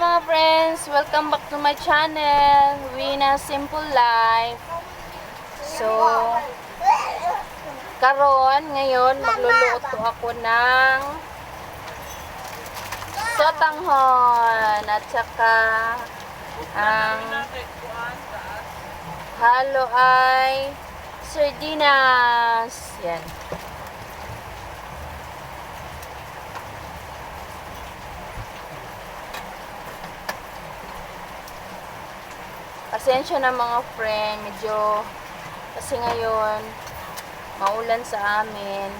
mga friends! Welcome back to my channel, Wina Simple Life. So, karon ngayon magluluto ako ng sotanghon at saka ang halo ay sardinas. Yan. Pasensya na mga friend, medyo kasi ngayon maulan sa amin.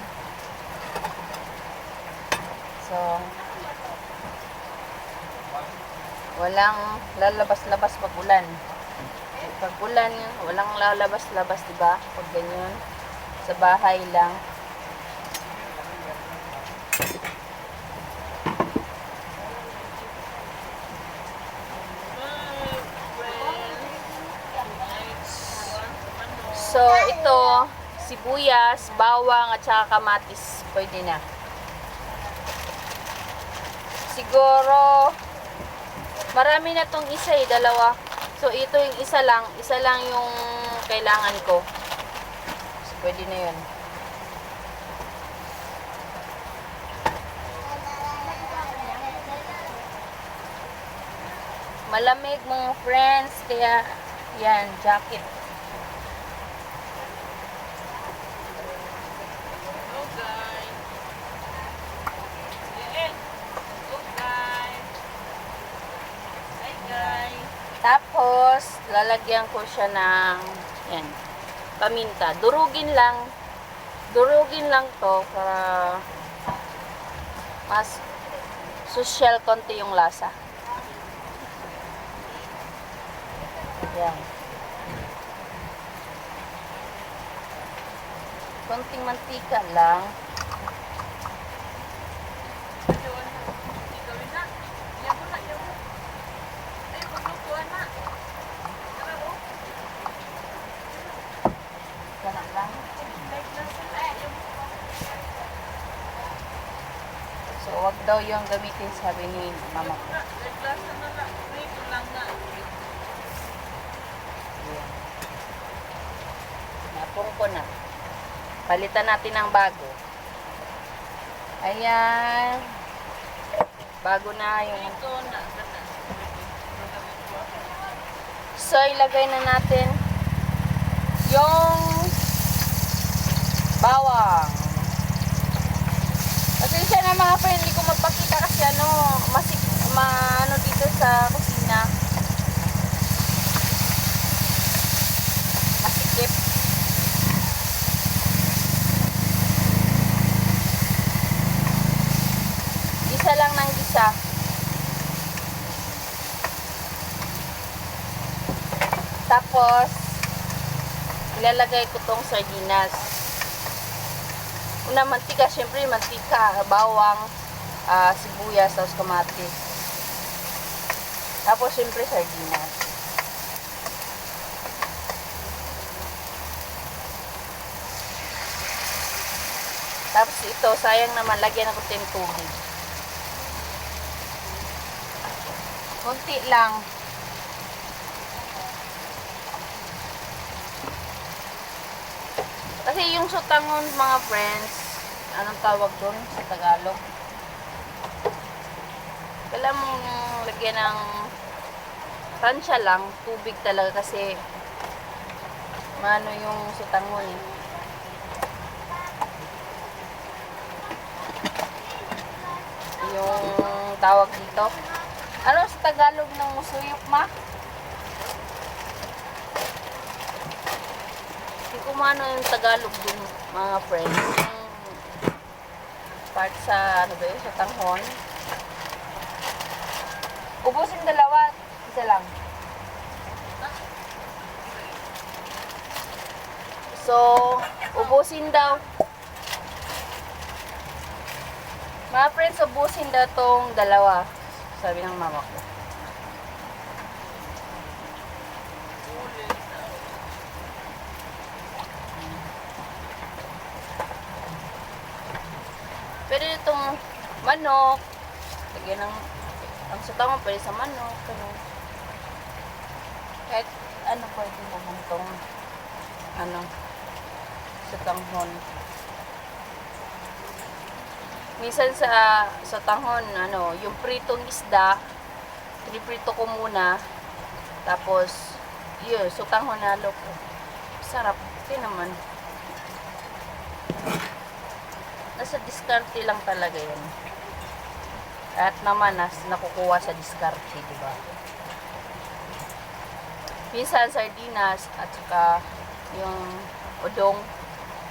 So, walang lalabas-labas pag ulan. Pag ulan, walang lalabas-labas, di ba? Pag ganyan, sa bahay lang. So, ito, sibuyas, bawang, at saka kamatis. Pwede na. Siguro, marami na tong isa eh, dalawa. So, ito yung isa lang. Isa lang yung kailangan ko. So, pwede na yun. Malamig mga friends, kaya yan, jacket. Tapos, lalagyan ko siya ng, yan, paminta. Durugin lang. Durugin lang to para mas social konti yung lasa. Yan. Konting mantika lang. Daw yung gamitin sabi ni mama ko. Napong ko na. Palitan natin ng bago. Ayan. Bago na yung... So, ilagay na natin yung bawang. Pasensya na mga friend, hindi ko magpakita kasi ano, masik, ma, ano dito sa kusina. Masikip. Isa lang ng isa. Tapos, ilalagay ko tong sardinas. Una, mantika. Siyempre, mantika, bawang, ah, sibuyas, tapos kamatis. Tapos, siyempre, sardinas. Tapos ito, sayang naman, lagyan ako ng tubig. Kunti lang. Kasi yung sutangon, mga friends, anong tawag doon sa Tagalog? Kailangan mong lagyan ng tansya lang, tubig talaga kasi mano yung sutangon eh. Yung tawag dito. Ano sa Tagalog ng musuyok ma? Hindi ko maano yung Tagalog dun, mga friends. Yung part sa, ano ba yun, sa tanghon. Ubusin dalawa, isa lang. So, ubusin daw. Mga friends, ubusin daw tong dalawa. Sabi ng mama ko. Pwede itong manok. Lagyan ng Ang sutangon pwede sa manok, ganun. Kahit ano pwede naman tong ano, sutanghon. Minsan sa sa tanghon, ano, yung pritong isda, piniprito ko muna. Tapos, yun, sutanghon na ko. Sarap. Ito naman. Nasa diskarte lang talaga yun. At naman, nas, nakukuha sa diskarte, di ba? Minsan, sardinas at saka yung udong,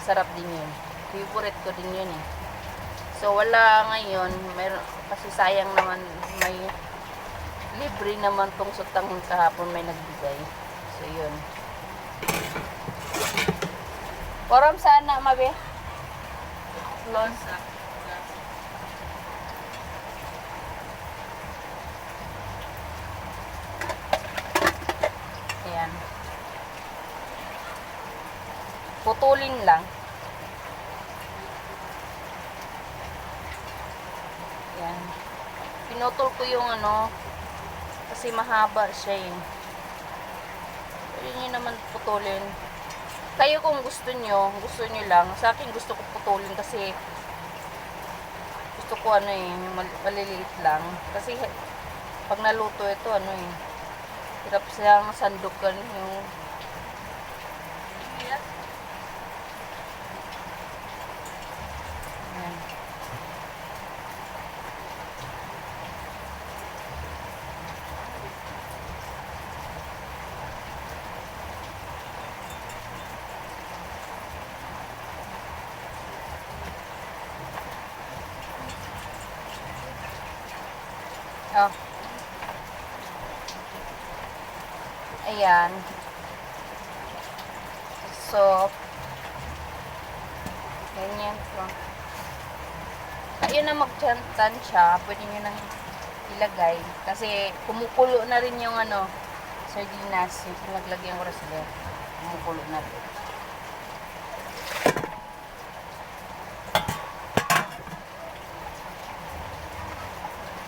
sarap din yun. Favorite ko din yun eh. So, wala ngayon. Meron, kasi sayang naman may libre naman tong sutang kahapon may nagbigay. So, yun. Koram sana, mabe? Lonsa. Ayan. Putulin lang. Ayan. Pinutol ko yung ano, kasi mahaba siya eh. Pwede nyo naman putulin. Kayo kung gusto nyo, gusto nyo lang. Sa akin gusto ko putulin kasi gusto ko ano eh, mal- maliliit lang. Kasi pag naluto ito, ano eh, hirap siyang sandukan yung Ayan. Oh. Ayan. So, ganyan po. Ayun na magtantan siya, pwede nyo nang ilagay. Kasi kumukulo na rin yung ano, sardinas. Yung pinaglagyan ko rin sila. Kumukulo na rin.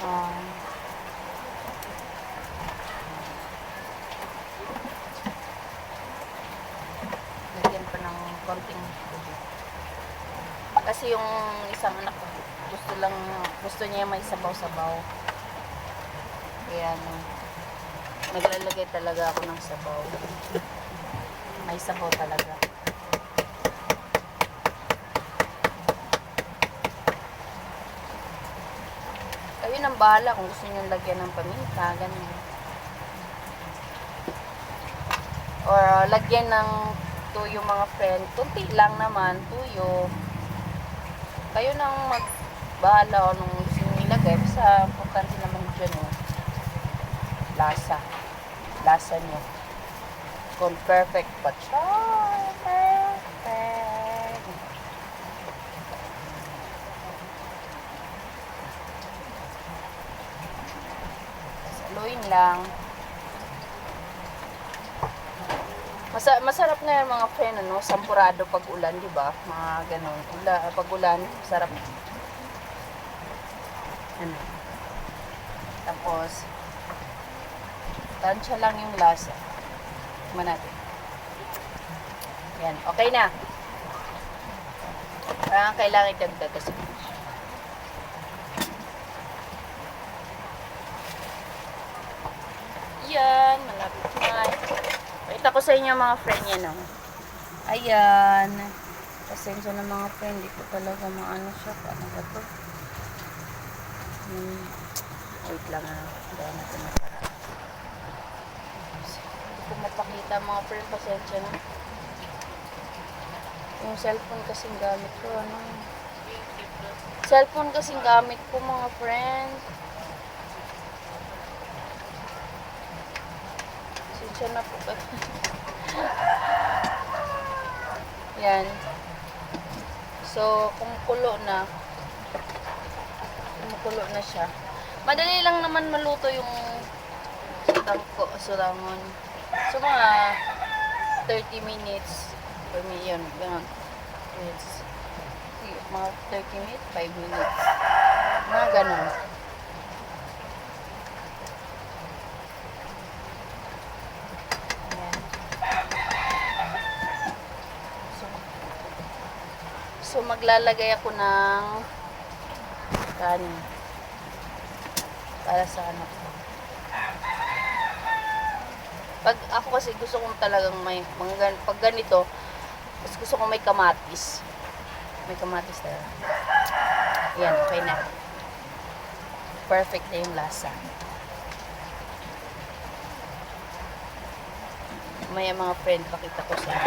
Um, lagyan pa ng konting tubig. Kasi yung isang anak ko, gusto lang, gusto niya may sabaw-sabaw. Kaya ano, naglalagay talaga ako ng sabaw. May sabaw talaga. Kayo nang bahala kung gusto niyo lagyan ng paminta, ganun. Or lagyan ng tuyo mga friend. Kunti lang naman, tuyo. Kayo nang magbahala o nung gusto niyo ilagay. Basta importante naman dyan oh. Lasa. Lasa niyo. Kung perfect pa. Char! Perfect! Saluin lang. Masa masarap na yung mga friend, ano, sampurado pag ulan, di ba? Mga ganun. Ula, pag ulan, sarap. Ano. Tapos, tansya lang yung lasa. Tignan natin. Yan, okay na. Parang kailangan idagdag kasi. Yan, malapit na. Pakita ko sa inyo mga friend yan, oh. Ayan. Pasensya na mga friend, di ko talaga maano siya. Paano ba to? Hmm. Wait lang, ano. Dahil natin matara. Hindi ko mapakita mga friend, pasensya na. Yung cellphone kasing gamit ko, ano. Cellphone kasing gamit ko mga friend. Pasensya na po kayo. Yan. So, kumukulo na. Kumukulo na siya. Madali lang naman maluto yung sutangko, sulangon. So, mga 30 minutes. Me, yun. Ganun. It's, mga 30 minutes, 5 minutes. Mga ganun. So, maglalagay ako ng kanin. Para sa anak ko. Pag ako kasi gusto kong talagang may, mga, pag ganito, mas gusto ko may kamatis. May kamatis talaga. Yan, okay na. Perfect na yung lasa. May mga friend, pakita ko sa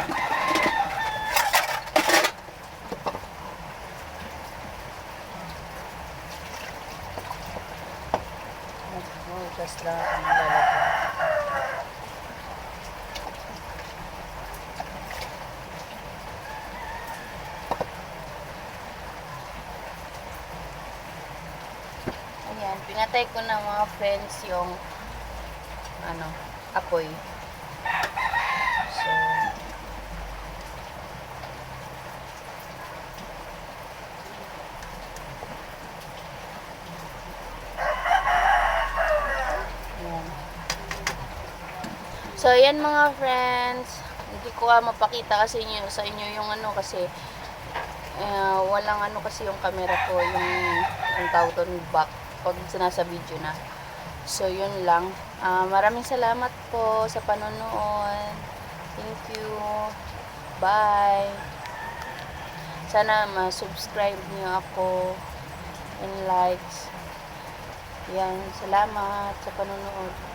just lang ang lalagyan. Ayan, pinatay ko na mga friends yung ano, apoy. So, ayan. So, ayan mga friends. Hindi ko ah mapakita kasi inyo, sa inyo yung ano kasi eh, walang ano kasi yung camera ko, yung, yung tawag back pag sinasa video na. So, yun lang. Ah, maraming salamat po sa panonood. Thank you. Bye. Sana ma-subscribe niyo ako and likes. Yan, salamat sa panonood.